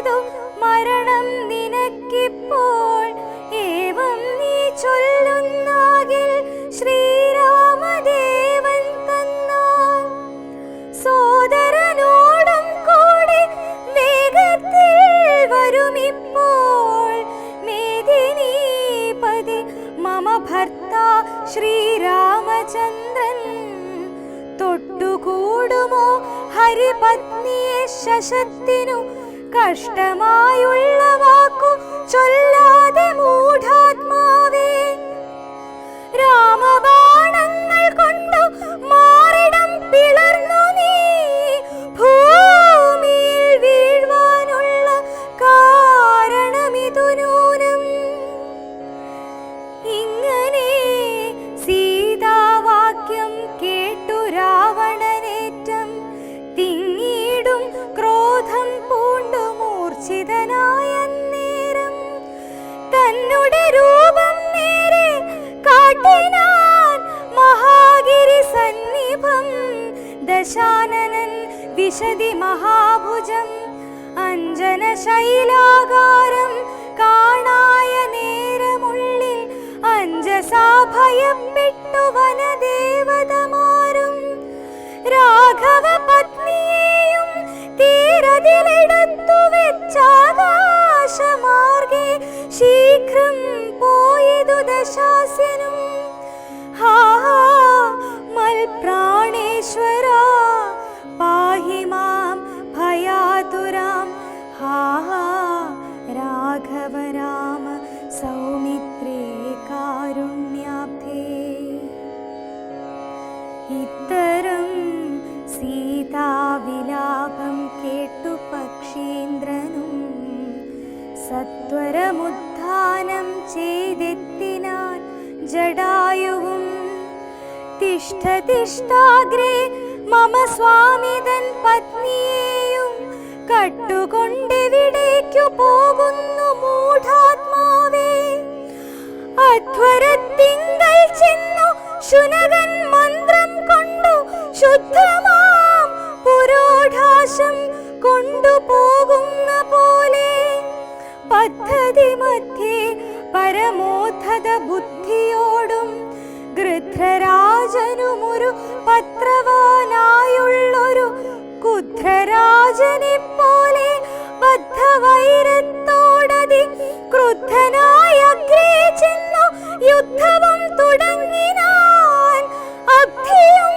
കേവലമടുത്തിതു മരണം നിനക്കിപ്പോൾ ഏവം നീ ചൊല്ലുന്നാകിൽ ശ്രീരാമദേവൻ തന്നാൽ സോദരനോടും കൂടി വേഗത്തിൽ വരുമിപ്പോൾ മേദിനീപതി മമ ഭർത്ത ശ്രീരാമചന്ദ്രൻ. തൊട്ടുകൂടുമോ ഹരിപത്നിയെ ശശത്തിനു കഷ്ടമായുള്ള വാക്കു ചൊല്ലാതെ മൂഢാത്മാവേ വിശദി മഹാഭുജം. അഞ്ജന ശൈലാകാരം കാണായ നേരമുള്ളിൽ അഞ്ജസാ ഭയപ്പെട്ടു വനദേവതമാരും. രാഘവ പത്നിയെയും തീരതിലിടത്തു വെച്ചാകാശമാർഗെ ശീഘ്രം പോയതു ദശാസ്യനും. ഹാ മൽപ്രാണേശ്വര പാഹി മാം ഭയാതുരാം ഹാ രാഘവ രാമ സൗമിത്രേ കാരുണ്യാബ്ധേ ഇത്തരം സീതാവിലാപം കേട്ടു പക്ഷീന്ദ്രനും സത്വരമുത്ഥാനം ചെയ്തെത്തിനാൻ ജടായുവും തിഷ്ഠ തിഷ്ഠാഗ്രേ മമ സ്വാമിതൻ പത്നിയെയും കട്ടുകൊണ്ടെവിടേക്കു പോകുന്നു മൂഢാത്മാവേ? അധ്വരത്തിങ്കൽ ചെന്നു ശുനകൻ മന്ത്രം കൊണ്ടു ശുദ്ധമാം പുരോഢാശം കൊണ്ടുപോകുന്ന പോലെ. പദ്ധതി മധ്യേ പരമോദ്ധത ബുദ്ധിയോടും ഗൃധ്രരാജനുമൊരു പത്രവാനായുള്ളൊരു കുധ്രരാജനെ പോലെ ബദ്ധവൈരത്തോടതി ക്രുദ്ധനായ അഗ്രേ ചെന്നു യുദ്ധവും തുടങ്ങിനാൻ. അബ്ധിയും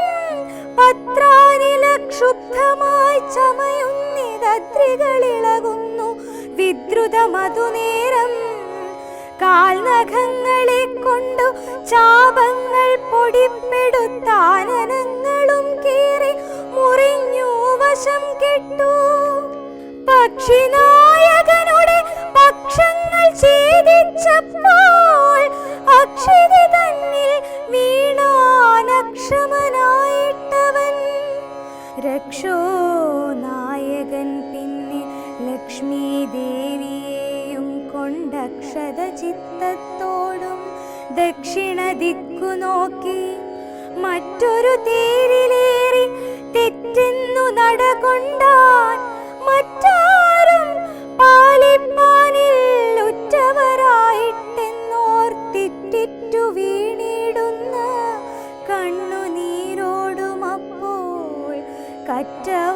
പത്രാനില ക്ഷുബ്ധമായി ചമയുന്നിതദ്രികളിളകുന്നു വിദ്രുത മധുനേരം കാൽനഖങ്ങളെ കൊണ്ടു ചാപങ്ങൾ പൊടിപ്പെടുത്താനനങ്ങളും പക്ഷിനായകനുടെ പക്ഷങ്ങൾ ഛേദിച്ചപ്പോൾ അക്ഷിതി തന്നിൽ വീണാനക്ഷമനായിട്ടവൻ രക്ഷോ നായകൻ പിന്നെ ലക്ഷ്മി ദേവിയെയും കൊണ്ടക്ഷത ചിത്തത്തോടും ദക്ഷിണ ദിക്കു നോക്കി മറ്റൊരു തേരിലേറി തെറ്റെന്നു നടകൊണ്ടാൻ മറ്റാരും പാലിപ്പാനിൽ ഉറ്റവരായിട്ടെന്നോർത്തിറ്റിറ്റു വീണിടുന്ന കണ്ണുനീരോടുമപ്പോൾ കറ്റവാർ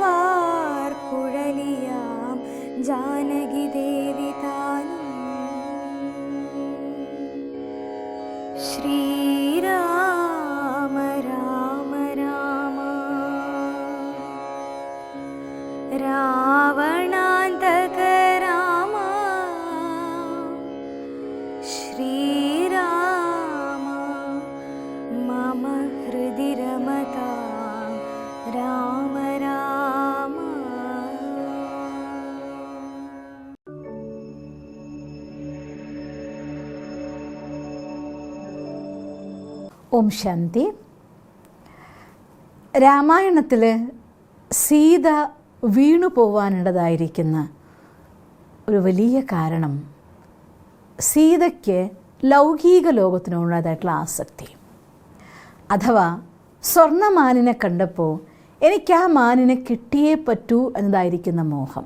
ഓം ശാന്തി. രാമായണത്തിൽ സീത വീണു പോവാനുള്ളതായിരിക്കുന്ന ഒരു വലിയ കാരണം സീതയ്ക്ക് ലൗകിക ലോകത്തിനുള്ളതായിട്ടുള്ള ആസക്തി. അഥവാ സ്വർണമാലിനെ കണ്ടപ്പോൾ എനിക്ക് ആ മാനിനെ കിട്ടിയേ പറ്റൂ എന്നതായിരിക്കുന്ന മോഹം.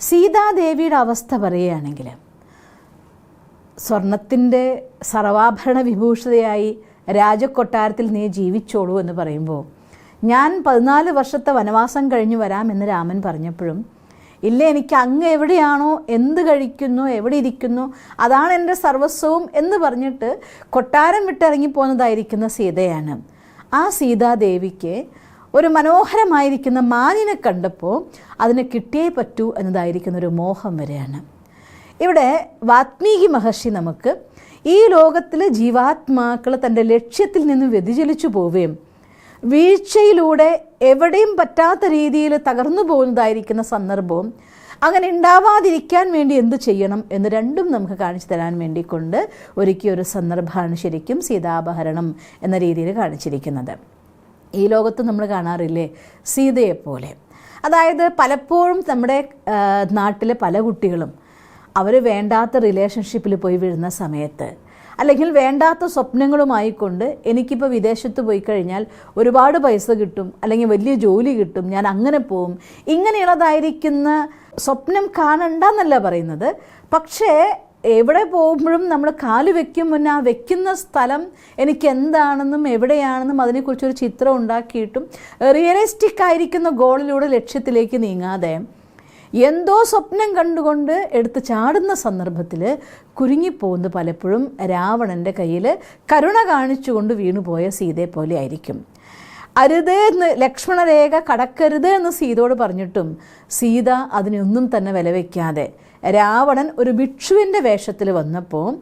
സീതാദേവിയുടെ അവസ്ഥ പറയുകയാണെങ്കിൽ സ്വർണത്തിന്റെ സർവാഭരണ വിഭൂഷിതയായി രാജകൊട്ടാരത്തിൽ നീ ജീവിച്ചോളൂ എന്ന് പറയുമ്പോൾ ഞാൻ പതിനാല് വർഷത്തെ വനവാസം കഴിഞ്ഞു വരാമെന്ന് രാമൻ പറഞ്ഞപ്പോഴും ഇല്ല എനിക്ക് അങ്ങ് എവിടെയാണോ എന്ത് കഴിക്കുന്നു എവിടെ ഇരിക്കുന്നു അതാണ് എന്റെ സർവസ്വവും എന്ന് പറഞ്ഞിട്ട് കൊട്ടാരം വിട്ടിറങ്ങി പോകുന്നതായിരിക്കുന്ന സീതയാണ്. ആ സീതാദേവിക്ക് ഒരു മനോഹരമായിരിക്കുന്ന മാനിനെ കണ്ടപ്പോൾ അതിന് കിട്ടിയേ പറ്റൂ എന്നതായിരിക്കുന്ന ഒരു മോഹം വരെയാണ്. ഇവിടെ വാത്മീകി മഹർഷി നമുക്ക് ഈ ലോകത്തിൽ ജീവാത്മാക്കൾ തന്റെ ലക്ഷ്യത്തിൽ നിന്ന് വ്യതിചലിച്ചു പോവുകയും വീഴ്ചയിലൂടെ എവിടെയും പറ്റാത്ത രീതിയിൽ തകർന്നു പോകുന്നതായിരിക്കുന്ന സന്ദർഭവും അങ്ങനെ ഉണ്ടാവാതിരിക്കാൻ വേണ്ടി എന്ത് ചെയ്യണം എന്ന് രണ്ടും നമുക്ക് കാണിച്ചു തരാൻ വേണ്ടി കൊണ്ട് ഒരുക്കിയ ഒരു സന്ദർഭമാണ് ശരിക്കും സീതാപഹരണം എന്ന രീതിയിൽ കാണിച്ചിരിക്കുന്നത്. ഈ ലോകത്ത് നമ്മൾ കാണാറില്ലേ? സീതയെപ്പോലെ. അതായത് പലപ്പോഴും നമ്മുടെ നാട്ടിലെ പല കുട്ടികളും അവർ വേണ്ടാത്ത റിലേഷൻഷിപ്പിൽ പോയി വീഴുന്ന സമയത്ത് അല്ലെങ്കിൽ വേണ്ടാത്ത സ്വപ്നങ്ങളുമായിക്കൊണ്ട് എനിക്കിപ്പോൾ വിദേശത്ത് പോയി കഴിഞ്ഞാൽ ഒരുപാട് പൈസ കിട്ടും അല്ലെങ്കിൽ വലിയ ജോലി കിട്ടും ഞാൻ അങ്ങനെ പോവും. ഇങ്ങനെയുള്ളതായിരിക്കുന്ന സ്വപ്നം കാണണ്ടെന്നല്ല പറയുന്നത്. പക്ഷേ എവിടെ പോകുമ്പോഴും നമ്മൾ കാൽ വെക്കും മുന്നേ ആ വെക്കുന്ന സ്ഥലം എനിക്ക് എന്താണെന്നും എവിടെയാണെന്നും അതിനെക്കുറിച്ചൊരു ചിത്രം ഉണ്ടാക്കിയിട്ടും റിയലിസ്റ്റിക് ആയിരിക്കുന്ന ഗോളിലൂടെ ലക്ഷ്യത്തിലേക്ക് നീങ്ങാതെ എന്തോ സ്വപ്നം കണ്ടുകൊണ്ട് എടുത്ത് ചാടുന്ന സന്ദർഭത്തിൽ കുരുങ്ങിപ്പോകുന്നത് പലപ്പോഴും രാവണന്റെ കയ്യിൽ കരുണ കാണിച്ചുകൊണ്ട് വീണുപോയ സീതയെ പോലെ ആയിരിക്കും. അരുത് എന്ന് ലക്ഷ്മണരേഖ കടക്കരുത് എന്ന് സീതയോട് പറഞ്ഞിട്ടും സീത അതിനൊന്നും തന്നെ വിലവെക്കാതെ രാവണൻ ഒരു ഭിക്ഷുവിന്റെ വേഷത്തിൽ വന്നപ്പോൾ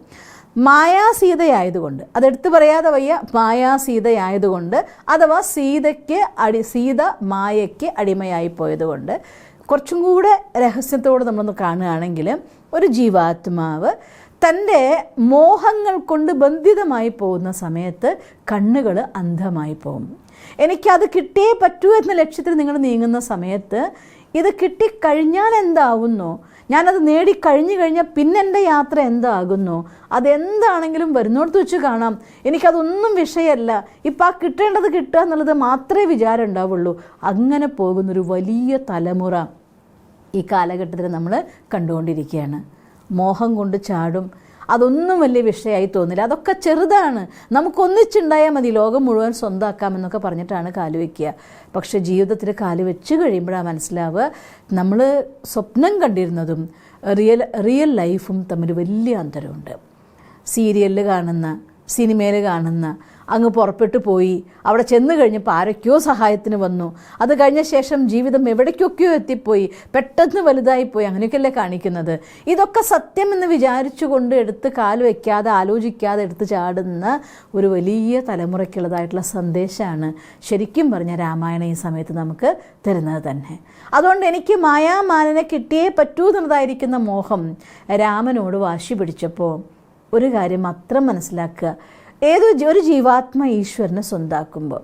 മായാസീതയായതുകൊണ്ട് അതെടുത്ത് പറയാതെ വയ്യ മായാസീതയായതുകൊണ്ട് അഥവാ സീതയ്ക്ക് അടി സീത മായയ്ക്ക് അടിമയായി പോയതുകൊണ്ട് കുറച്ചും കൂടെ രഹസ്യത്തോട് നമ്മളൊന്ന് കാണുകയാണെങ്കിൽ ഒരു ജീവാത്മാവ് തന്റെ മോഹങ്ങൾ കൊണ്ട് ബന്ധിതമായി പോകുന്ന സമയത്ത് കണ്ണുകൾ അന്ധമായി പോകും. എനിക്കത് കിട്ടിയേ പറ്റൂ എന്ന ലക്ഷ്യത്തിൽ നിങ്ങൾ നീങ്ങുന്ന സമയത്ത് ഇത് കിട്ടിക്കഴിഞ്ഞാൽ എന്താവുന്നോ ഞാനത് നേടിക്കഴിഞ്ഞു കഴിഞ്ഞാൽ പിന്നെ എന്റെ യാത്ര എന്താകുന്നു? അതെന്താണെങ്കിലും വരുന്നോടത്ത് വെച്ച് കാണാം. എനിക്കതൊന്നും വിഷയമല്ല. ഇപ്പം ആ കിട്ടേണ്ടത് കിട്ടുക എന്നുള്ളത് മാത്രമേ വിചാരം ഉണ്ടാവുള്ളൂ. അങ്ങനെ പോകുന്നൊരു വലിയ തലമുറ ഈ കാലഘട്ടത്തിൽ നമ്മൾ കണ്ടുകൊണ്ടിരിക്കുകയാണ്. മോഹം കൊണ്ട് ചാടും. അതൊന്നും വലിയ വിഷയമായി തോന്നില്ല. അതൊക്കെ ചെറുതാണ്. നമുക്കൊന്നിച്ചുണ്ടായാൽ മതി. ലോകം മുഴുവൻ സ്വന്തമാക്കാം എന്നൊക്കെ പറഞ്ഞിട്ടാണ് കാൽ വയ്ക്കുക പക്ഷെ ജീവിതത്തിൽ കാൽ വെച്ച് കഴിയുമ്പോഴാണ് മനസ്സിലാവുക നമ്മൾ സ്വപ്നം കണ്ടിരുന്നതും റിയൽ റിയൽ ലൈഫും തമ്മിൽ വലിയ അന്തരമുണ്ട്. സീരിയലിൽ കാണുന്ന സിനിമയിൽ കാണുന്ന അങ്ങ് പുറപ്പെട്ടു പോയി. അവിടെ ചെന്ന് കഴിഞ്ഞപ്പോൾ ആരൊക്കെയോ സഹായത്തിന് വന്നു. അത് കഴിഞ്ഞ ശേഷം ജീവിതം എവിടേക്കൊക്കെയോ എത്തിപ്പോയി. പെട്ടെന്ന് വലുതായിപ്പോയി അങ്ങനെയൊക്കെയല്ലേ കാണിക്കുന്നത്. ഇതൊക്കെ സത്യമെന്ന് വിചാരിച്ചുകൊണ്ട് എടുത്ത് കാൽ വയ്ക്കാതെ ആലോചിക്കാതെ എടുത്ത് ചാടുന്ന ഒരു വലിയ തലമുറയ്ക്കുള്ളതായിട്ടുള്ള സന്ദേശമാണ് ശരിക്കും പറഞ്ഞ രാമായണ ഈ സമയത്ത് നമുക്ക് തരുന്നത് തന്നെ. അതുകൊണ്ട് എനിക്ക് മായാമാലനെ കിട്ടിയേ പറ്റൂ എന്നതായിരിക്കുന്ന മോഹം രാമനോട് വാശി പിടിച്ചപ്പോൾ ഒരു കാര്യം മാത്രം മനസ്സിലാക്കുക. ഏതൊരു ജി- ഒരു ജീവാത്മ ഈശ്വരനെ സ്വന്താക്കുമ്പോൾ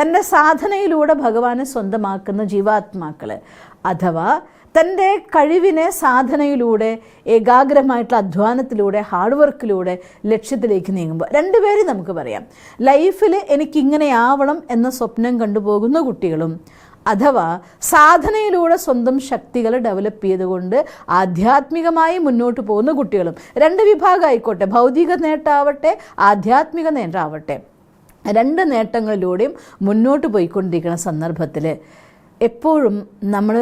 തന്റെ സാധനയിലൂടെ ഭഗവാനെ സ്വന്തമാക്കുന്ന ജീവാത്മാക്കൾ അഥവാ തന്റെ കഴിവിനെ സാധനയിലൂടെ ഏകാഗ്രമായിട്ടുള്ള അധ്വാനത്തിലൂടെ ഹാർഡ് വർക്കിലൂടെ ലക്ഷ്യത്തിലേക്ക് നീങ്ങുമ്പോൾ രണ്ടുപേരും നമുക്ക് പറയാം. ലൈഫിൽ എനിക്കിങ്ങനെ ആവണം എന്ന സ്വപ്നം കണ്ടുപോകുന്ന കുട്ടികളും അഥവാ സാധനയിലൂടെ സ്വന്തം ശക്തികൾ ഡെവലപ്പ് ചെയ്തുകൊണ്ട് ആധ്യാത്മികമായി മുന്നോട്ട് പോകുന്ന കുട്ടികളും രണ്ട് വിഭാഗം ആയിക്കോട്ടെ ഭൗതിക നേട്ടമാവട്ടെ ആധ്യാത്മിക നേട്ടമാവട്ടെ രണ്ട് നേട്ടങ്ങളിലൂടെയും മുന്നോട്ട് പോയിക്കൊണ്ടിരിക്കുന്ന സന്ദർഭത്തിൽ എപ്പോഴും നമ്മൾ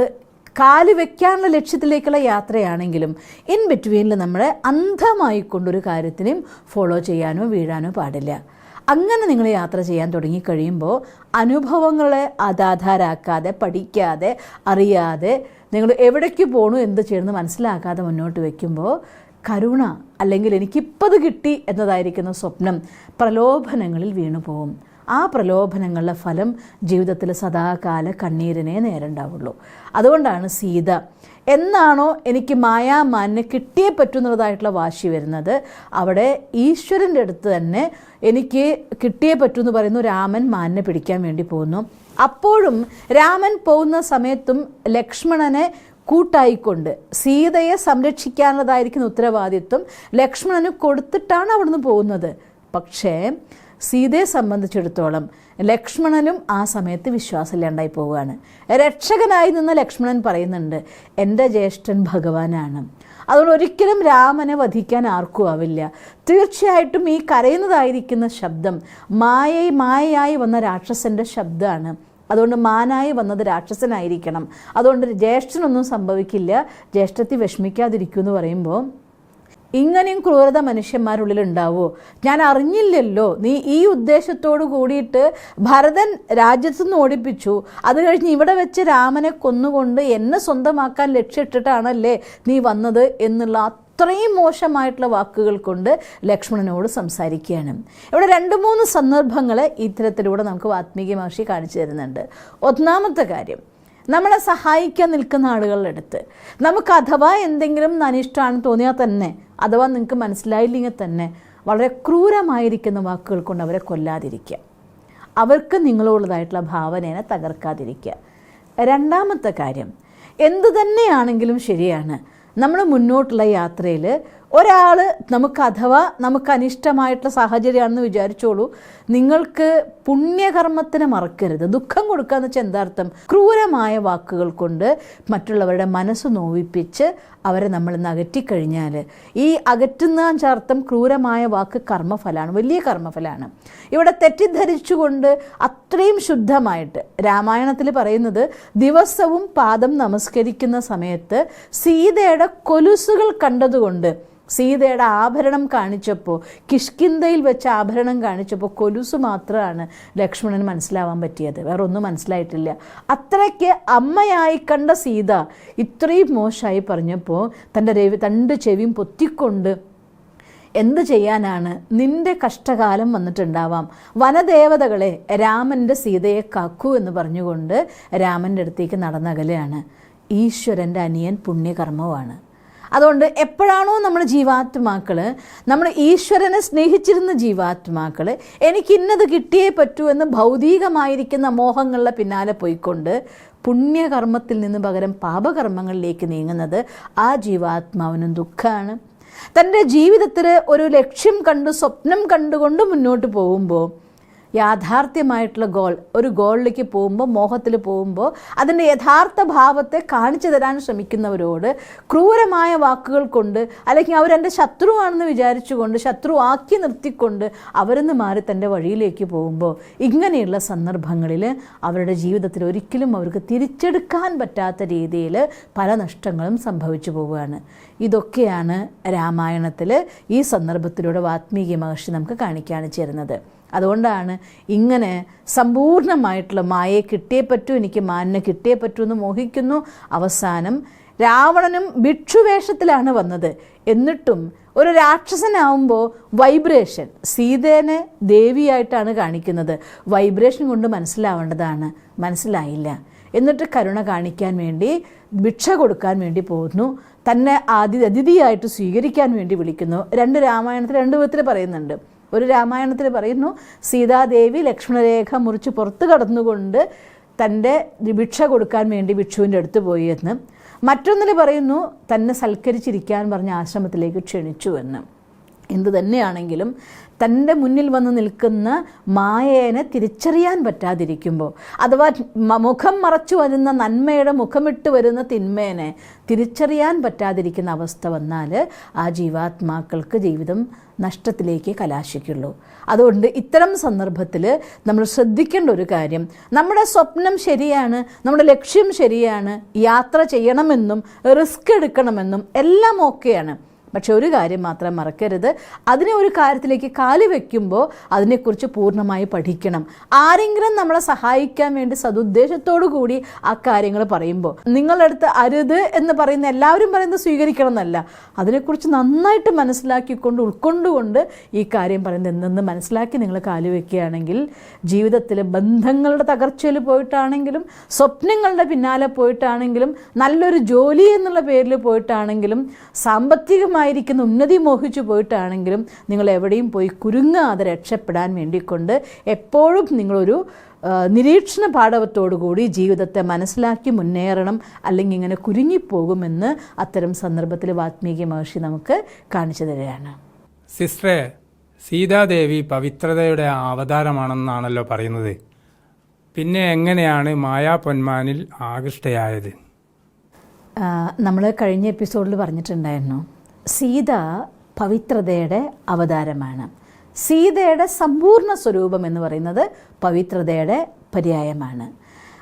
കാൽ വെക്കാനുള്ള ലക്ഷ്യത്തിലേക്കുള്ള യാത്രയാണെങ്കിലും ഇൻ ബിറ്റ്വീനിൽ നമ്മൾ അന്ധമായിക്കൊണ്ടൊരു കാര്യത്തിനെയും ഫോളോ ചെയ്യാനോ വീഴാനോ പാടില്ല. അങ്ങനെ നിങ്ങൾ യാത്ര ചെയ്യാൻ തുടങ്ങിക്കഴിയുമ്പോൾ അനുഭവങ്ങളെ അതാധാരാക്കാതെ പഠിക്കാതെ അറിയാതെ നിങ്ങൾ എവിടേക്ക് പോകണു എന്ത് ചെയ്യണമെന്ന് മനസ്സിലാക്കാതെ മുന്നോട്ട് വയ്ക്കുമ്പോൾ കരുണ അല്ലെങ്കിൽ എനിക്കിപ്പത് കിട്ടി എന്നതായിരിക്കുന്ന സ്വപ്നം പ്രലോഭനങ്ങളിൽ വീണു പോകും ആ പ്രലോഭനങ്ങളുടെ ഫലം ജീവിതത്തിൽ സദാകാല കണ്ണീരിനെ നേരണ്ടാവുള്ളൂ. അതുകൊണ്ടാണ് സീത എന്നാണോ എനിക്ക് മായാമാനെ കിട്ടിയേ പറ്റുന്നതായിട്ടുള്ള വാശി വരുന്നത്? അവിടെ ഈശ്വരന്റെ അടുത്ത് തന്നെ എനിക്ക് കിട്ടിയേ പറ്റൂ എന്ന് പറയുന്നു. രാമൻ മാനിനെ പിടിക്കാൻ വേണ്ടി പോകുന്നു. അപ്പോഴും രാമൻ പോകുന്ന സമയത്തും ലക്ഷ്മണനെ കൂട്ടായിക്കൊണ്ട് സീതയെ സംരക്ഷിക്കാനുള്ളതായിരിക്കുന്ന ഉത്തരവാദിത്വം ലക്ഷ്മണന് കൊടുത്തിട്ടാണ് അവിടുന്ന് പോകുന്നത്. പക്ഷേ സീതയെ സംബന്ധിച്ചിടത്തോളം ലക്ഷ്മണനും ആ സമയത്ത് വിശ്വാസമില്ലാണ്ടായി പോവുകയാണ്. രക്ഷകനായി നിന്ന ലക്ഷ്മണൻ പറയുന്നുണ്ട് എന്റെ ജ്യേഷ്ഠൻ ഭഗവാനാണ്. അതുകൊണ്ട് ഒരിക്കലും രാമനെ വധിക്കാൻ ആർക്കും ആവില്ല. തീർച്ചയായിട്ടും ഈ കരയുന്നതായിരിക്കുന്ന ശബ്ദം മായയായി മായയായി വന്ന രാക്ഷസന്റെ ശബ്ദമാണ്. അതുകൊണ്ട് മാനായി വന്നത് രാക്ഷസനായിരിക്കണം. അതുകൊണ്ട് ജ്യേഷ്ഠനൊന്നും സംഭവിക്കില്ല. ജ്യേഷ്ഠത്തി വിഷമിക്കാതിരിക്കൂ എന്ന് പറയുമ്പോൾ ഇങ്ങനെയും ക്രൂരത മനുഷ്യന്മാരുള്ളിൽ ഉണ്ടാവോ ഞാൻ അറിഞ്ഞില്ലല്ലോ. നീ ഈ ഉദ്ദേശത്തോടു കൂടിയിട്ട് ഭരതൻ രാജ്യത്തു നിന്ന് ഓടിപ്പിച്ചു. അത് കഴിഞ്ഞ് ഇവിടെ വെച്ച് രാമനെ കൊന്നുകൊണ്ട് എന്നെ സ്വന്തമാക്കാൻ ലക്ഷ്യമിട്ടിട്ടാണല്ലേ നീ വന്നത് എന്നുള്ള അത്രയും മോശമായിട്ടുള്ള വാക്കുകൾ കൊണ്ട് ലക്ഷ്മണനോട് സംസാരിക്കുകയാണ്. ഇവിടെ രണ്ട് മൂന്ന് സന്ദർഭങ്ങൾ ഇത്തരത്തിലൂടെ നമുക്ക് വാത്മീകി മഹർഷി കാണിച്ചു തരുന്നുണ്ട്. ഒന്നാമത്തെ കാര്യം നമ്മളെ സഹായിക്കാൻ നിൽക്കുന്ന ആളുകളുടെ അടുത്ത്. നമുക്ക് അഥവാ എന്തെങ്കിലും അനിഷ്ടമാണെന്ന് തോന്നിയാൽ തന്നെ അഥവാ നിങ്ങൾക്ക് മനസ്സിലായില്ലെങ്കിൽ തന്നെ വളരെ ക്രൂരമായിരിക്കുന്ന വാക്കുകൾ കൊണ്ട് അവരെ കൊല്ലാതിരിക്കുക. അവർക്ക് നിങ്ങളോടുള്ളതായിട്ടുള്ള ഭാവനേനെ തകർക്കാതിരിക്കുക. രണ്ടാമത്തെ കാര്യം എന്തു തന്നെയാണെങ്കിലും ശരിയാണ്. നമ്മൾ മുന്നോട്ടുള്ള യാത്രയിൽ ഒരാൾ നമുക്ക് അഥവാ നമുക്ക് അനിഷ്ടമായിട്ടുള്ള സാഹചര്യമാണെന്ന് വിചാരിച്ചോളൂ. നിങ്ങൾക്ക് പുണ്യകർമ്മത്തിന് മറക്കരുത്. ദുഃഖം കൊടുക്കുക എന്ന് വെച്ചാൽ എന്താർത്ഥം ക്രൂരമായ വാക്കുകൾ കൊണ്ട് മറ്റുള്ളവരുടെ മനസ്സ് നോവിപ്പിച്ച് അവരെ നമ്മൾ ഇന്ന് അകറ്റിക്കഴിഞ്ഞാൽ ഈ അകറ്റുന്ന അർത്ഥം ക്രൂരമായ വാക്ക് കർമ്മഫലമാണ്. വലിയ കർമ്മഫലമാണ്. ഇവിടെ തെറ്റിദ്ധരിച്ചുകൊണ്ട് അത്രയും ശുദ്ധമായിട്ട് രാമായണത്തിൽ പറയുന്നത് ദിവസവും പാദം നമസ്കരിക്കുന്ന സമയത്ത് സീതയുടെ കൊലുസുകൾ കണ്ടതുകൊണ്ട് സീതയുടെ ആഭരണം കാണിച്ചപ്പോൾ കിഷ്കിന്തയിൽ വെച്ച ആഭരണം കാണിച്ചപ്പോൾ കൊലുസ് മാത്രമാണ് ലക്ഷ്മണന് മനസ്സിലാവാൻ പറ്റിയത്. വേറെ ഒന്നും മനസ്സിലായിട്ടില്ല. അത്രയ്ക്ക് അമ്മയായി കണ്ട സീത ഇത്രയും മോശമായി പറഞ്ഞപ്പോൾ തന്റെ രവി തന്റെ ചെവിയും പൊത്തിക്കൊണ്ട് എന്ത് ചെയ്യാനാണ്? നിന്റെ കഷ്ടകാലം വന്നിട്ടുണ്ടാവാം. വനദേവതകളെ രാമന്റെ സീതയെ കാക്കൂ എന്ന് പറഞ്ഞുകൊണ്ട് രാമന്റെ അടുത്തേക്ക് നടന്നകലെയാണ്. ഈശ്വരന്റെ അനിയൻ പുണ്യകർമ്മമാണ് അതുകൊണ്ട് എപ്പോഴാണോ നമ്മൾ ജീവാത്മാക്കൾ നമ്മൾ ഈശ്വരനെ സ്നേഹിച്ചിരുന്ന ജീവാത്മാക്കൾ എനിക്ക് ഇന്നത് കിട്ടിയേ പറ്റൂ എന്ന് ഭൗതികമായിരിക്കുന്ന മോഹങ്ങളുടെ പിന്നാലെ പോയിക്കൊണ്ട് പുണ്യകർമ്മത്തിൽ നിന്ന് പകരം പാപകർമ്മങ്ങളിലേക്ക് നീങ്ങുന്നത് ആ ജീവാത്മാവിനും ദുഃഖമാണ് തന്റെ ജീവിതത്തിൽ ഒരു ലക്ഷ്യം കണ്ട് സ്വപ്നം കണ്ടുകൊണ്ട് മുന്നോട്ട് പോകുമ്പോൾ യാഥാർത്ഥ്യമായിട്ടുള്ള ഗോൾ. ഒരു ഗോളിലേക്ക് പോകുമ്പോൾ മോഹത്തിൽ പോകുമ്പോൾ അതിന്റെ യഥാർത്ഥ ഭാവത്തെ കാണിച്ചു തരാൻ ശ്രമിക്കുന്നവരോട് ക്രൂരമായ വാക്കുകൾ കൊണ്ട് അല്ലെങ്കിൽ അവരെന്റെ ശത്രുവാണെന്ന് വിചാരിച്ചുകൊണ്ട് ശത്രുവാക്കി നിർത്തിക്കൊണ്ട് അവരെന്ന് മാറി തന്റെ വഴിയിലേക്ക് പോകുമ്പോൾ ഇങ്ങനെയുള്ള സന്ദർഭങ്ങളിൽ അവരുടെ ജീവിതത്തിൽ ഒരിക്കലും അവർക്ക് തിരിച്ചെടുക്കാൻ പറ്റാത്ത രീതിയിൽ പല നഷ്ടങ്ങളും സംഭവിച്ചു പോവുകയാണ്. ഇതൊക്കെയാണ് രാമായണത്തിൽ ഈ സന്ദർഭത്തിലൂടെ വാത്മീകി മഹർഷി നമുക്ക് കാണിക്കുകയാണ് ചേരുന്നത്. അതുകൊണ്ടാണ് ഇങ്ങനെ സമ്പൂർണമായിട്ടുള്ള മായയെ കിട്ടിയേ പറ്റൂ എനിക്ക് മാനിനെ കിട്ടിയേ പറ്റൂ എന്ന് മോഹിക്കുന്നു. അവസാനം രാവണനും ഭിക്ഷുവേഷത്തിലാണ് വന്നത്. എന്നിട്ടും ഒരു രാക്ഷസനാവുമ്പോൾ വൈബ്രേഷൻ സീതേനെ ദേവിയായിട്ടാണ് കാണിക്കുന്നത്. വൈബ്രേഷൻ കൊണ്ട് മനസ്സിലാവേണ്ടതാണ്. മനസ്സിലായില്ല. എന്നിട്ട് കരുണ കാണിക്കാൻ വേണ്ടി ഭിക്ഷ കൊടുക്കാൻ വേണ്ടി പോകുന്നു. തന്നെ ആതി അതിഥിയായിട്ട് സ്വീകരിക്കാൻ വേണ്ടി വിളിക്കുന്നു. രണ്ട് രാമായണത്തിൽ രണ്ട് വിധത്തിൽ പറയുന്നുണ്ട്. ഒരു രാമായണത്തിൽ പറയുന്നു സീതാദേവി ലക്ഷ്മണരേഖ മുറിച്ച് പുറത്ത് കടന്നുകൊണ്ട് തന്റെ ഭിക്ഷ കൊടുക്കാൻ വേണ്ടി ഭിക്ഷുവിന്റെ അടുത്ത് പോയി എന്ന്. മറ്റൊന്നിൽ പറയുന്നു തന്നെ സൽക്കരിച്ചിരിക്കാൻ പറഞ്ഞ ആശ്രമത്തിലേക്ക് ക്ഷണിച്ചു എന്ന്. എന്തു തന്നെയാണെങ്കിലും തന്റെ മുന്നിൽ വന്ന് നിൽക്കുന്ന മായേനെ തിരിച്ചറിയാൻ പറ്റാതിരിക്കുമ്പോൾ അഥവാ മുഖം മറച്ചു വരുന്ന നന്മയുടെ മുഖമിട്ട് വരുന്ന തിന്മേനെ തിരിച്ചറിയാൻ പറ്റാതിരിക്കുന്ന അവസ്ഥ വന്നാൽ ആ ജീവാത്മാക്കൾക്ക് ജീവിതം നഷ്ടത്തിലേക്ക് കലാശിക്കുള്ളൂ. അതുകൊണ്ട് ഇത്തരം സന്ദർഭത്തിൽ നമ്മൾ ശ്രദ്ധിക്കേണ്ട ഒരു കാര്യം നമ്മുടെ സ്വപ്നം ശരിയാണ് നമ്മുടെ ലക്ഷ്യം ശരിയാണ് യാത്ര ചെയ്യണമെന്നും റിസ്ക് എടുക്കണമെന്നും എല്ലാം ഓക്കെയാണ്. പക്ഷെ ഒരു കാര്യം മാത്രം മറക്കരുത്. അതിനെ ഒരു കാര്യത്തിലേക്ക് കാൽ വയ്ക്കുമ്പോൾ അതിനെക്കുറിച്ച് പൂർണമായി പഠിക്കണം. ആരെങ്കിലും നമ്മളെ സഹായിക്കാൻ വേണ്ടി സതുദ്ദേശത്തോടു കൂടി ആ കാര്യങ്ങൾ പറയുമ്പോൾ നിങ്ങളുടെ അടുത്ത് അരുത് എന്ന് പറയുന്ന എല്ലാവരും പറയുന്നത് സ്വീകരിക്കണം എന്നല്ല അതിനെക്കുറിച്ച് നന്നായിട്ട് മനസ്സിലാക്കിക്കൊണ്ട് ഉൾക്കൊണ്ടുകൊണ്ട് ഈ കാര്യം പറയുന്നത് എന്തെന്ന് മനസ്സിലാക്കി നിങ്ങൾ കാൽ വയ്ക്കുകയാണെങ്കിൽ ജീവിതത്തിലെ ബന്ധങ്ങളുടെ തകർച്ചയിൽ പോയിട്ടാണെങ്കിലും സ്വപ്നങ്ങളുടെ പിന്നാലെ പോയിട്ടാണെങ്കിലും നല്ലൊരു ജോലി എന്നുള്ള പേരിൽ പോയിട്ടാണെങ്കിലും സാമ്പത്തികമായിരിക്കുന്ന ഉന്നതി മോഹിച്ചു പോയിട്ടാണെങ്കിലും നിങ്ങൾ എവിടെയും പോയി കുരുങ്ങാതെ രക്ഷപ്പെടാൻ വേണ്ടിക്കൊണ്ട് എപ്പോഴും നിങ്ങളൊരു നിരീക്ഷണ പാഠവത്തോടുകൂടി ജീവിതത്തെ മനസ്സിലാക്കി മുന്നേറണം അല്ലെങ്കിൽ ഇങ്ങനെ കുരുങ്ങിപ്പോകുമെന്ന് അത്തരം സന്ദർഭത്തിൽ വാത്മീകി മഹർഷി നമുക്ക് കാണിച്ചു തരികയാണ്. സിസ്റ്ററെ സീതാദേവി പവിത്രതയുടെ അവതാരമാണെന്നാണല്ലോ പറയുന്നത്. പിന്നെ എങ്ങനെയാണ് മായാ പൊന്മാനിൽ ആകൃഷ്ടയായത്? നമ്മൾ കഴിഞ്ഞ എപ്പിസോഡിൽ പറഞ്ഞിട്ടുണ്ടായിരുന്നു സീത പവിത്രതയുടെ അവതാരമാണ്. സീതയുടെ സമ്പൂർണ സ്വരൂപം എന്ന് പറയുന്നത് പവിത്രതയുടെ പര്യായമാണ്.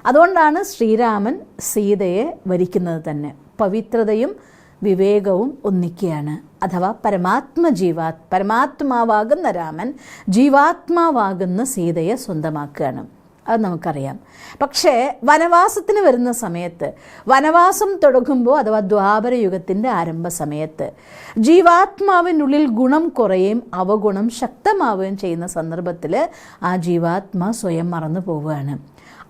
അതുകൊണ്ടാണ് ശ്രീരാമൻ സീതയെ വരിക്കുന്നത് തന്നെ. പവിത്രതയും വിവേകവും ഒന്നിക്കുകയാണ് അഥവാ പരമാത്മ ജീവാ പരമാത്മാവാകുന്ന രാമൻ ജീവാത്മാവാകുന്ന സീതയെ സ്വന്തമാക്കുകയാണ്. അത് നമുക്കറിയാം. പക്ഷേ വനവാസത്തിന് വരുന്ന സമയത്ത് വനവാസം തുടങ്ങുമ്പോൾ അഥവാ ദ്വാപര യുഗത്തിന്റെ ആരംഭ സമയത്ത് ജീവാത്മാവിനുള്ളിൽ ഗുണം കുറയുകയും അവഗുണം ശക്തമാവുകയും ചെയ്യുന്ന സന്ദർഭത്തിൽ ആ ജീവാത്മാ സ്വയം മറന്നു പോവുകയാണ്.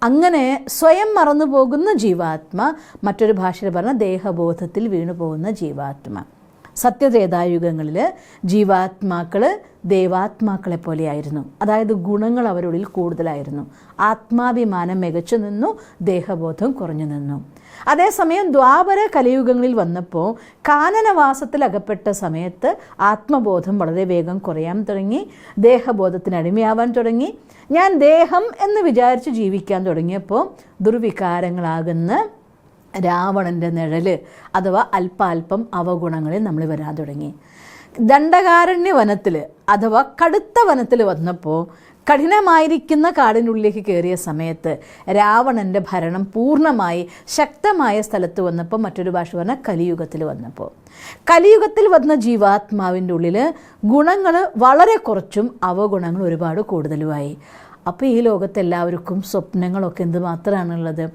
അങ്ങനെ സ്വയം മറന്നു പോകുന്ന ജീവാത്മ മറ്റൊരു ഭാഷയിൽ പറഞ്ഞ ദേഹബോധത്തിൽ വീണു പോകുന്ന ജീവാത്മ. സത്യത്രേതായുഗങ്ങളിൽ ജീവാത്മാക്കൾ ദേവാത്മാക്കളെ പോലെയായിരുന്നു. അതായത് ഗുണങ്ങൾ അവരുള്ളിൽ കൂടുതലായിരുന്നു. ആത്മാഭിമാനം മികച്ചു നിന്നു ദേഹബോധം കുറഞ്ഞു നിന്നു. അതേസമയം ദ്വാപര കലയുഗങ്ങളിൽ വന്നപ്പോൾ കാനനവാസത്തിൽ അകപ്പെട്ട സമയത്ത് ആത്മബോധം വളരെ വേഗം കുറയാൻ തുടങ്ങി ദേഹബോധത്തിന് അടിമയാവാൻ തുടങ്ങി. ഞാൻ ദേഹം എന്ന് വിചാരിച്ച് ജീവിക്കാൻ തുടങ്ങിയപ്പോൾ ദുർവികാരങ്ങളാകുന്ന രാവണന്റെ നിഴൽ അഥവാ അല്പാൽപം അവഗുണങ്ങളിൽ നമ്മൾ വരാൻ തുടങ്ങി. ദണ്ഡകാരണ്യ വനത്തിൽ അഥവാ കടുത്ത വനത്തിൽ വന്നപ്പോൾ കഠിനമായിരിക്കുന്ന കാടിനുള്ളിലേക്ക് കയറിയ സമയത്ത് രാവണന്റെ ഭരണം പൂർണമായി ശക്തമായ സ്ഥലത്ത് വന്നപ്പോൾ മറ്റൊരു ഭാഷ പറഞ്ഞാൽ കലിയുഗത്തിൽ വന്നപ്പോൾ കലിയുഗത്തിൽ വന്ന ജീവാത്മാവിന്റെ ഉള്ളിൽ ഗുണങ്ങൾ വളരെ കുറച്ചും അവഗുണങ്ങൾ ഒരുപാട് കൂടുതലുമായി. അപ്പോൾ ഈ ലോകത്ത് എല്ലാവർക്കും സ്വപ്നങ്ങളൊക്കെ എന്ത് മാത്രമാണുള്ളത്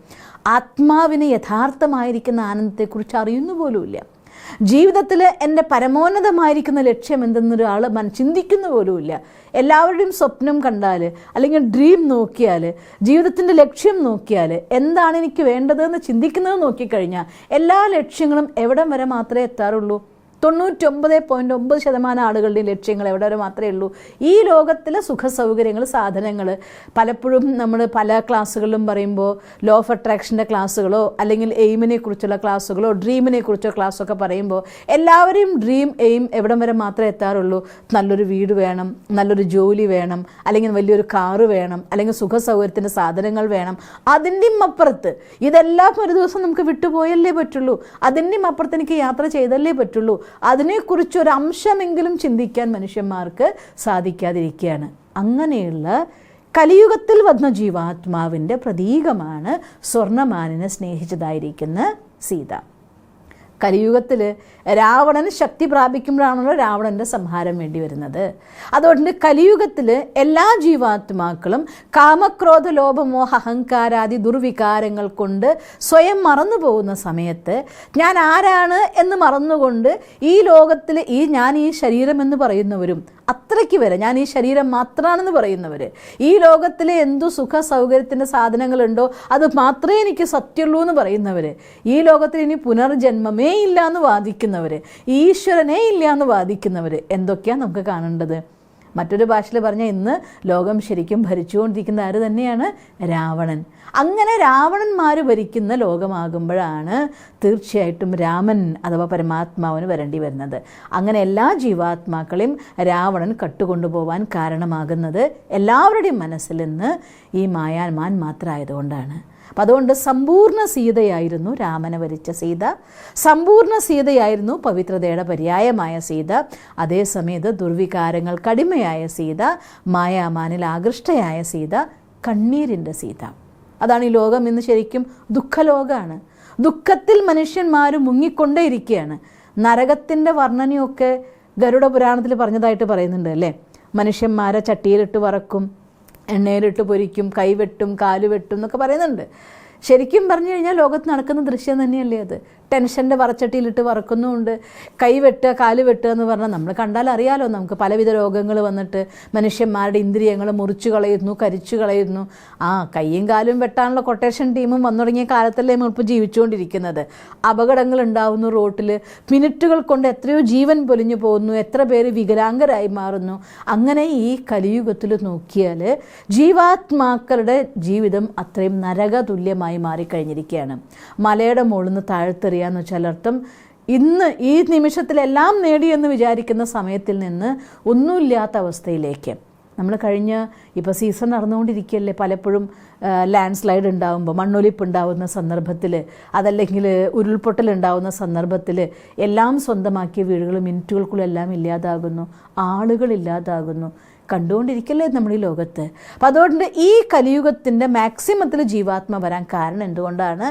ആത്മാവിന് യഥാർത്ഥമായിരിക്കുന്ന ആനന്ദത്തെക്കുറിച്ച് അറിയുന്നു പോലുമില്ല ജീവിതത്തിൽ എന്റെ പരമോന്നതമായിരിക്കുന്ന ലക്ഷ്യം എന്തെന്നൊരാൾ മൻ ചിന്തിക്കുന്ന പോലുമില്ല എല്ലാവരുടെയും സ്വപ്നം കണ്ടാൽ അല്ലെങ്കിൽ ഡ്രീം നോക്കിയാൽ ജീവിതത്തിന്റെ ലക്ഷ്യം നോക്കിയാൽ എന്താണ് എനിക്ക് വേണ്ടതെന്ന് ചിന്തിക്കുന്നത് നോക്കിക്കഴിഞ്ഞാൽ എല്ലാ ലക്ഷ്യങ്ങളും എവിടം വരെ മാത്രമേ എത്താറുള്ളൂ? തൊണ്ണൂറ്റൊമ്പത് പോയിന്റ് ഒമ്പത് ശതമാനം ആളുകളുടെയും ലക്ഷ്യങ്ങൾ എവിടെ വരെ മാത്രമേ ഉള്ളൂ? ഈ ലോകത്തിലെ സുഖ സൗകര്യങ്ങൾ സാധനങ്ങൾ പലപ്പോഴും നമ്മൾ പല ക്ലാസ്സുകളിലും പറയുമ്പോൾ ലോ ഓഫ് അട്രാക്ഷന്റെ ക്ലാസ്സുകളോ അല്ലെങ്കിൽ എയിമിനെ കുറിച്ചുള്ള ക്ലാസ്സുകളോ ഡ്രീമിനെ കുറിച്ചോ ക്ലാസ്സൊക്കെ പറയുമ്പോൾ എല്ലാവരെയും ഡ്രീം എയിം എവിടം വരെ മാത്രമേ എത്താറുള്ളൂ? നല്ലൊരു വീട് വേണം നല്ലൊരു ജോലി വേണം അല്ലെങ്കിൽ വലിയൊരു കാറ് വേണം അല്ലെങ്കിൽ സുഖ സൗകര്യത്തിന്റെ സാധനങ്ങൾ വേണം. അതിന്റെയും അപ്പുറത്ത് ഇതെല്ലാം ഒരു ദിവസം നമുക്ക് വിട്ടുപോയല്ലേ പറ്റുള്ളൂ? അതിന്റെയും അപ്പുറത്ത് എനിക്ക് യാത്ര ചെയ്തല്ലേ പറ്റുള്ളൂ? അതിനെക്കുറിച്ച് ഒരു അംശമെങ്കിലും ചിന്തിക്കാൻ മനുഷ്യന്മാർക്ക് സാധിക്കാതിരിക്കുകയാണ്. അങ്ങനെയുള്ള കലിയുഗത്തിൽ വന്ന ജീവാത്മാവിന്റെ പ്രതീകമാണ് സ്വർണമാനിനെ സ്നേഹിച്ചതായിരിക്കുന്ന സീത. കലിയുഗത്തിൽ രാവണന് ശക്തി പ്രാപിക്കുമ്പോഴാണല്ലോ രാവണന്റെ സംഹാരം വേണ്ടി വരുന്നത്. അതുകൊണ്ട് കലിയുഗത്തിൽ എല്ലാ ജീവാത്മാക്കളും കാമക്രോധ ലോഭമോഹ അഹങ്കാരാദി ദുർവികാരങ്ങൾ കൊണ്ട് സ്വയം മറന്നു പോകുന്ന സമയത്ത് ഞാൻ ആരാണ് എന്ന് മറന്നുകൊണ്ട് ഈ ലോകത്തിൽ ഈ ഞാൻ ഈ ശരീരമെന്ന് പറയുന്നവരും അത്രയ്ക്ക് വരെ ഞാൻ ഈ ശരീരം മാത്രമാണെന്ന് പറയുന്നവർ ഈ ലോകത്തിലെ എന്തു സുഖ സൗകര്യത്തിന്റെ സാധനങ്ങളുണ്ടോ അത് മാത്രമേ എനിക്ക് സത്യമുള്ളൂ എന്ന് പറയുന്നവർ ഈ ലോകത്തിൽ ഇനി പുനർജന്മമേ ഇല്ല എന്ന് വാദിക്കുന്നവർ ഈശ്വരനേ ഇല്ല എന്ന് വാദിക്കുന്നവർ എന്തൊക്കെയാണ് നമുക്ക് കാണേണ്ടത്? മറ്റൊരു ഭാഷയിൽ പറഞ്ഞാൽ ഇന്ന് ലോകം ശരിക്കും ഭരിച്ചുകൊണ്ടിരിക്കുന്ന ആര് തന്നെയാണ്? രാവണൻ. അങ്ങനെ രാവണന്മാർ ഭരിക്കുന്ന ലോകമാകുമ്പോഴാണ് തീർച്ചയായിട്ടും രാമൻ അഥവാ പരമാത്മാവിന് വരേണ്ടി വരുന്നത്. അങ്ങനെ എല്ലാ ജീവാത്മാക്കളെയും രാവണൻ കട്ടുകൊണ്ടുപോവാൻ കാരണമാകുന്നത് എല്ലാവരുടെയും മനസ്സിൽ നിന്ന് ഈ മായാന്മാൻ മാത്രമായതുകൊണ്ടാണ്. അപ്പം അതുകൊണ്ട് സമ്പൂർണ സീതയായിരുന്നു രാമനെ വരിച്ച സീത. സമ്പൂർണ സീതയായിരുന്നു പവിത്രതയുടെ പര്യായമായ സീത. അതേസമയത്ത് ദുർവികാരങ്ങൾ കടിമയായ സീത മായാമാനിൽ ആകൃഷ്ടയായ സീത കണ്ണീരിന്റെ സീത. അതാണ് ഈ ലോകം ഇന്ന് ശരിക്കും ദുഃഖലോകമാണ് ദുഃഖത്തിൽ മനുഷ്യന്മാർ മുങ്ങിക്കൊണ്ടേയിരിക്കുകയാണ്. നരകത്തിന്റെ വർണനയൊക്കെ ഗരുഡ പുരാണത്തിൽ പറഞ്ഞതായിട്ട് പറയുന്നുണ്ട് അല്ലേ? മനുഷ്യന്മാരെ ചട്ടിയിലിട്ട് വറക്കും എണ്ണയിലിട്ട് പൊരിക്കും കൈവെട്ടും കാലുവെട്ടും എന്നൊക്കെ പറയുന്നുണ്ട്. ശരിക്കും പറഞ്ഞു കഴിഞ്ഞാൽ ലോകത്ത് നടക്കുന്ന ദൃശ്യം തന്നെയല്ലേ അത്? ടെൻഷന്റെ വറച്ചട്ടിയിലിട്ട് വറക്കുന്നുമുണ്ട്. കൈ വെട്ടുക കാൽ വെട്ടുക എന്ന് പറഞ്ഞാൽ നമ്മൾ കണ്ടാൽ അറിയാലോ നമുക്ക് പലവിധ രോഗങ്ങൾ വന്നിട്ട് മനുഷ്യന്മാരുടെ ഇന്ദ്രിയങ്ങൾ മുറിച്ചു കളയുന്നു കരിച്ചു കളയുന്നു. ആ കൈയും കാലും വെട്ടാനുള്ള കൊട്ടേഷൻ ടീമും വന്നു തുടങ്ങിയ കാലത്തല്ലേ നമ്മളിപ്പോൾ ജീവിച്ചുകൊണ്ടിരിക്കുന്നത്. അപകടങ്ങൾ ഉണ്ടാവുന്നു റോട്ടിൽ. മിനിറ്റുകൾ കൊണ്ട് എത്രയോ ജീവൻ പൊലിഞ്ഞു പോകുന്നു എത്ര പേര് വികലാംഗരായി മാറുന്നു. അങ്ങനെ ഈ കലിയുഗത്തിൽ നോക്കിയാൽ ജീവാത്മാക്കളുടെ ജീവിതം അത്രയും നരകതുല്യമായി മാറിക്കഴിഞ്ഞിരിക്കുകയാണ്. മലയുടെ മുകളിൽ നിന്ന് താഴ്ത്തെറിയാന്ന് വെച്ചാൽ അർത്ഥം ഇന്ന് ഈ നിമിഷത്തിലെല്ലാം നേടിയെന്ന് വിചാരിക്കുന്ന സമയത്തിൽ നിന്ന് ഒന്നുമില്ലാത്ത അവസ്ഥയിലേക്ക്. നമ്മൾ കഴിഞ്ഞ ഇപ്പോൾ സീസൺ നടന്നുകൊണ്ടിരിക്കുകയല്ലേ? പലപ്പോഴും ലാൻഡ് സ്ലൈഡ് ഉണ്ടാകുമ്പോൾ മണ്ണൊലിപ്പ് ഉണ്ടാകുന്ന സന്ദർഭത്തിൽ അതല്ലെങ്കിൽ ഉരുൾപൊട്ടൽ ഉണ്ടാകുന്ന സന്ദർഭത്തിൽ എല്ലാം സ്വന്തമാക്കിയ വീടുകൾ മിനിറ്റുകൾക്കുള്ളിൽ എല്ലാം ഇല്ലാതാകുന്നു ആളുകൾ ഇല്ലാതാകുന്നു. കണ്ടുകൊണ്ടിരിക്കല്ലേ നമ്മൾ ഈ ലോകത്ത്? അപ്പം അതുകൊണ്ട് ഈ കലിയുഗത്തിന്റെ മാക്സിമത്തിൽ ജീവാത്മ വരാൻ കാരണം എന്തുകൊണ്ടാണ്?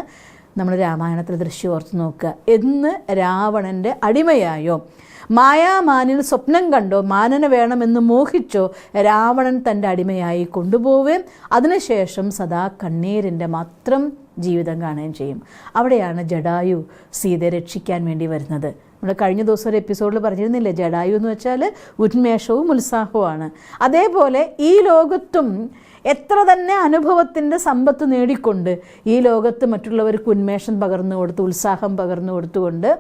നമ്മൾ രാമായണത്തിൽ ദൃശ്യം ഓർത്ത് നോക്കുക. എന്ന് രാവണന്റെ അടിമയായോ? മായാമാനിൽ സ്വപ്നം കണ്ടോ? മാനന വേണമെന്ന് മോഹിച്ചോ? രാവണൻ തന്റെ അടിമയായി കൊണ്ടുപോവുകയും അതിനുശേഷം സദാ കണ്ണീരിന്റെ മാത്രം ജീവിതം കാണുകയും ചെയ്യും. അവിടെയാണ് ജഡായു സീതയെ രക്ഷിക്കാൻ വേണ്ടി വരുന്നത്. നമ്മൾ കഴിഞ്ഞ ദിവസം ഒരു എപ്പിസോഡിൽ പറഞ്ഞിരുന്നില്ലേ ജഡായു എന്ന് വെച്ചാൽ ഉന്മേഷവും ഉത്സാഹവുമാണ്. അതേപോലെ ഈ ലോകത്തും എത്ര തന്നെ അനുഭവത്തിന്റെ സമ്പത്ത് നേടിക്കൊണ്ട് ഈ ലോകത്ത് മറ്റുള്ളവർക്ക് ഉന്മേഷം പകർന്നു കൊടുത്ത് ഉത്സാഹം പകർന്നു കൊടുത്തുകൊണ്ട്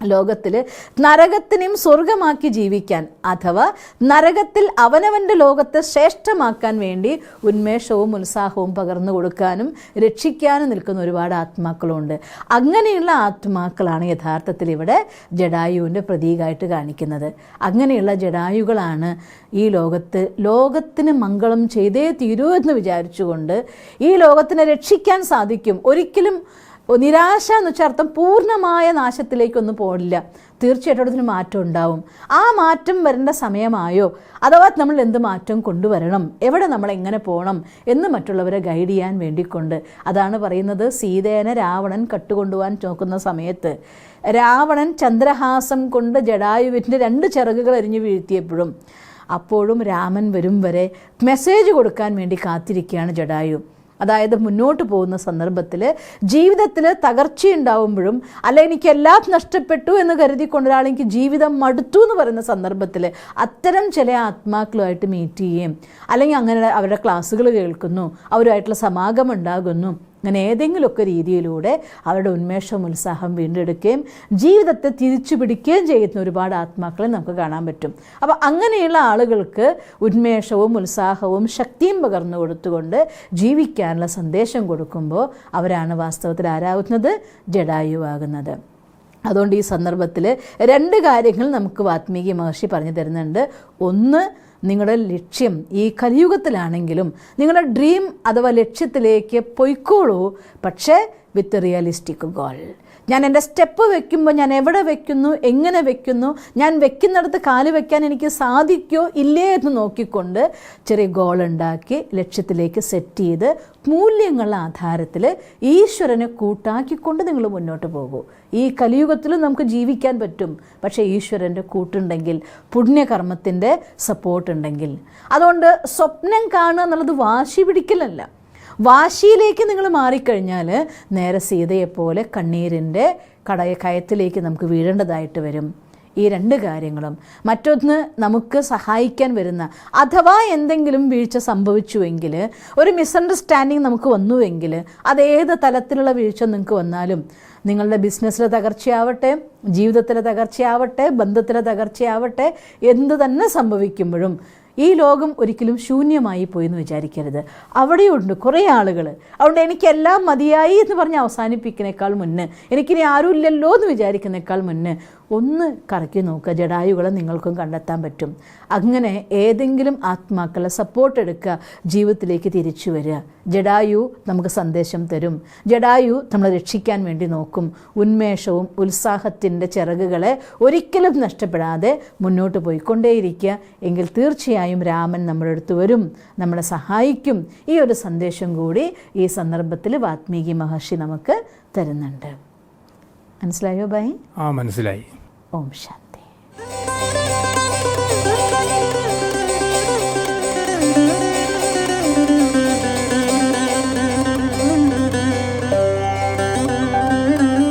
ലോകത്തിൽ നരകത്തിനെയും സ്വർഗമാക്കി ജീവിക്കാൻ അഥവാ നരകത്തിൽ അവനവന്റെ ലോകത്തെ ശ്രേഷ്ഠമാക്കാൻ വേണ്ടി ഉന്മേഷവും ഉത്സാഹവും പകർന്നു കൊടുക്കാനും രക്ഷിക്കാനും നിൽക്കുന്ന ഒരുപാട് ആത്മാക്കളുണ്ട്. അങ്ങനെയുള്ള ആത്മാക്കളാണ് യഥാർത്ഥത്തിൽ ഇവിടെ ജഡായുവിന്റെ പ്രതീകമായിട്ട് കാണിക്കുന്നത്. അങ്ങനെയുള്ള ജഡായുകളാണ് ഈ ലോകത്ത് ലോകത്തിന് മംഗളം ചെയ്തേ തീരൂ എന്ന് വിചാരിച്ചുകൊണ്ട് ഈ ലോകത്തിനെ രക്ഷിക്കാൻ സാധിക്കും. ഒരിക്കലും നിരാശ എന്ന് വെച്ചാൽ അർത്ഥം പൂർണമായ നാശത്തിലേക്കൊന്നും പോകില്ല തീർച്ചയായിട്ടും അതിന് മാറ്റം ഉണ്ടാവും. ആ മാറ്റം വരേണ്ട സമയമായോ? അഥവാ നമ്മൾ എന്ത് മാറ്റം കൊണ്ടുവരണം? എവിടെ നമ്മൾ എങ്ങനെ പോകണം എന്ന് മറ്റുള്ളവരെ ഗൈഡ് ചെയ്യാൻ വേണ്ടിക്കൊണ്ട്. അതാണ് പറയുന്നത് സീതേനെ രാവണൻ കട്ടുകൊണ്ടുപോകാൻ നോക്കുന്ന സമയത്ത്. രാവണൻ ചന്ദ്രഹാസം കൊണ്ട് ജഡായുവിന്റെ രണ്ട് ചിറകുകൾ എരിഞ്ഞു വീഴ്ത്തിയപ്പോഴും അപ്പോഴും രാമൻ വരും വരെ മെസ്സേജ് കൊടുക്കാൻ വേണ്ടി കാത്തിരിക്കുകയാണ് ജഡായു അതായത് മുന്നോട്ട് പോകുന്ന സന്ദർഭത്തിൽ ജീവിതത്തിൽ തകർച്ചയുണ്ടാവുമ്പോഴും അല്ല എനിക്ക് എല്ലാം നഷ്ടപ്പെട്ടു എന്ന് കരുതിക്കൊണ്ട് ഒരാൾ എനിക്ക് ജീവിതം മടുത്തു എന്ന് പറയുന്ന സന്ദർഭത്തിൽ അത്തരം ചില ആത്മാക്കളുമായിട്ട് മീറ്റ് ചെയ്യുകയും അല്ലെങ്കിൽ അങ്ങനെ അവരുടെ ക്ലാസ്സുകൾ കേൾക്കുന്നു അവരുമായിട്ടുള്ള സമാഗമം ഉണ്ടാകുന്നു. അങ്ങനെ ഏതെങ്കിലുമൊക്കെ രീതിയിലൂടെ അവരുടെ ഉന്മേഷം ഉത്സാഹം വീണ്ടെടുക്കുകയും ജീവിതത്തെ തിരിച്ചു പിടിക്കുകയും ചെയ്യുന്ന ഒരുപാട് ആത്മാക്കളെ നമുക്ക് കാണാൻ പറ്റും. അപ്പോൾ അങ്ങനെയുള്ള ആളുകൾക്ക് ഉന്മേഷവും ഉത്സാഹവും ശക്തിയും പകർന്നു കൊടുത്തുകൊണ്ട് ജീവിക്കാനുള്ള സന്ദേശം കൊടുക്കുമ്പോൾ അവരാണ് വാസ്തവത്തിൽ ആരാകുന്നത്? ജഡായുവാകുന്നത്. അതുകൊണ്ട് ഈ സന്ദർഭത്തിൽ രണ്ട് കാര്യങ്ങൾ നമുക്ക് വാത്മീകി മഹർഷി പറഞ്ഞു തരുന്നുണ്ട്. ഒന്ന് നിങ്ങളുടെ ലക്ഷ്യം ഈ കലിയുഗത്തിലാണെങ്കിലും നിങ്ങളുടെ ഡ്രീം അഥവാ ലക്ഷ്യത്തിലേക്ക് പൊയ്ക്കോളൂ. പക്ഷേ വിത്ത് റിയലിസ്റ്റിക് ഗോൾ ഞാൻ എന്റെ സ്റ്റെപ്പ് വെക്കുമ്പോൾ ഞാൻ എവിടെ വെക്കുന്നു എങ്ങനെ വെക്കുന്നു ഞാൻ വെക്കുന്നിടത്ത് കാൽ വെക്കാൻ എനിക്ക് സാധിക്കോ ഇല്ലേ എന്ന് നോക്കിക്കൊണ്ട് ചെറിയ ഗോൾ ഉണ്ടാക്കി ലക്ഷ്യത്തിലേക്ക് സെറ്റ് ചെയ്ത് മൂല്യങ്ങളുടെ ആധാരത്തിൽ ഈശ്വരനെ കൂട്ടാക്കിക്കൊണ്ട് നിങ്ങൾ മുന്നോട്ട് പോകൂ. ഈ കലിയുഗത്തിലും നമുക്ക് ജീവിക്കാൻ പറ്റും. പക്ഷേ ഈശ്വരന്റെ കൂട്ടുണ്ടെങ്കിൽ പുണ്യകർമ്മത്തിന്റെ സപ്പോർട്ട് ഉണ്ടെങ്കിൽ. അതുകൊണ്ട് സ്വപ്നം കാണുക എന്നുള്ളത് വാശി പിടിക്കലല്ല. വാശിയിലേക്ക് നിങ്ങൾ മാറിക്കഴിഞ്ഞാൽ നേരെ സീതയെപ്പോലെ കണ്ണീരിന്റെ കടയ കയത്തിലേക്ക് നമുക്ക് വീഴേണ്ടതായിട്ട് വരും. ഈ രണ്ട് കാര്യങ്ങളും. മറ്റൊന്ന് നമുക്ക് സഹായിക്കാൻ വരുന്ന അഥവാ എന്തെങ്കിലും വീഴ്ച സംഭവിച്ചുവെങ്കിൽ ഒരു മിസ്അണ്ടർസ്റ്റാൻഡിങ് നമുക്ക് വന്നുവെങ്കിൽ അതേത് തലത്തിലുള്ള വീഴ്ച നിങ്ങൾക്ക് വന്നാലും നിങ്ങളുടെ ബിസിനസ്സിലെ തകർച്ചയാവട്ടെ ജീവിതത്തിലെ തകർച്ചയാവട്ടെ ബന്ധത്തിലെ തകർച്ചയാവട്ടെ എന്ത് തന്നെ സംഭവിക്കുമ്പോഴും ഈ ലോകം ഒരിക്കലും ശൂന്യമായി പോയി എന്ന് വിചാരിക്കരുത്. അവിടെയുണ്ട് കുറേ ആളുകൾ അതുകൊണ്ട് എനിക്കെല്ലാം മതിയായി എന്ന് പറഞ്ഞ് അവസാനിപ്പിക്കുന്നേക്കാൾ മുന്നേ എനിക്കിനി ആരും ഇല്ലല്ലോ എന്ന് വിചാരിക്കുന്നേക്കാൾ മുന്നേ ഒന്ന് കറക്കി നോക്കുക. ജഡായുകളെ നിങ്ങൾക്കും കണ്ടെത്താൻ പറ്റും. അങ്ങനെ ഏതെങ്കിലും ആത്മാക്കളെ സപ്പോർട്ട് എടുക്കുക. ജീവിതത്തിലേക്ക് തിരിച്ചു വരിക. ജഡായു നമുക്ക് സന്ദേശം തരും. ജഡായു നമ്മളെ രക്ഷിക്കാൻ വേണ്ടി നോക്കും. ഉന്മേഷവും ഉത്സാഹത്തിന്റെ ചിറകുകളെ ഒരിക്കലും നഷ്ടപ്പെടാതെ മുന്നോട്ട് പോയിക്കൊണ്ടേയിരിക്കുക. എങ്കിൽ തീർച്ചയായും രാമൻ നമ്മുടെ അടുത്ത് വരും നമ്മളെ സഹായിക്കും. ഈ ഒരു സന്ദേശം കൂടി ഈ സന്ദർഭത്തിൽ വാത്മീകി മഹർഷി നമുക്ക് തരുന്നുണ്ട്. മനസ്സിലായോ ബൈ ആ മനസ്സിലായി. ഓം ശാന്തി.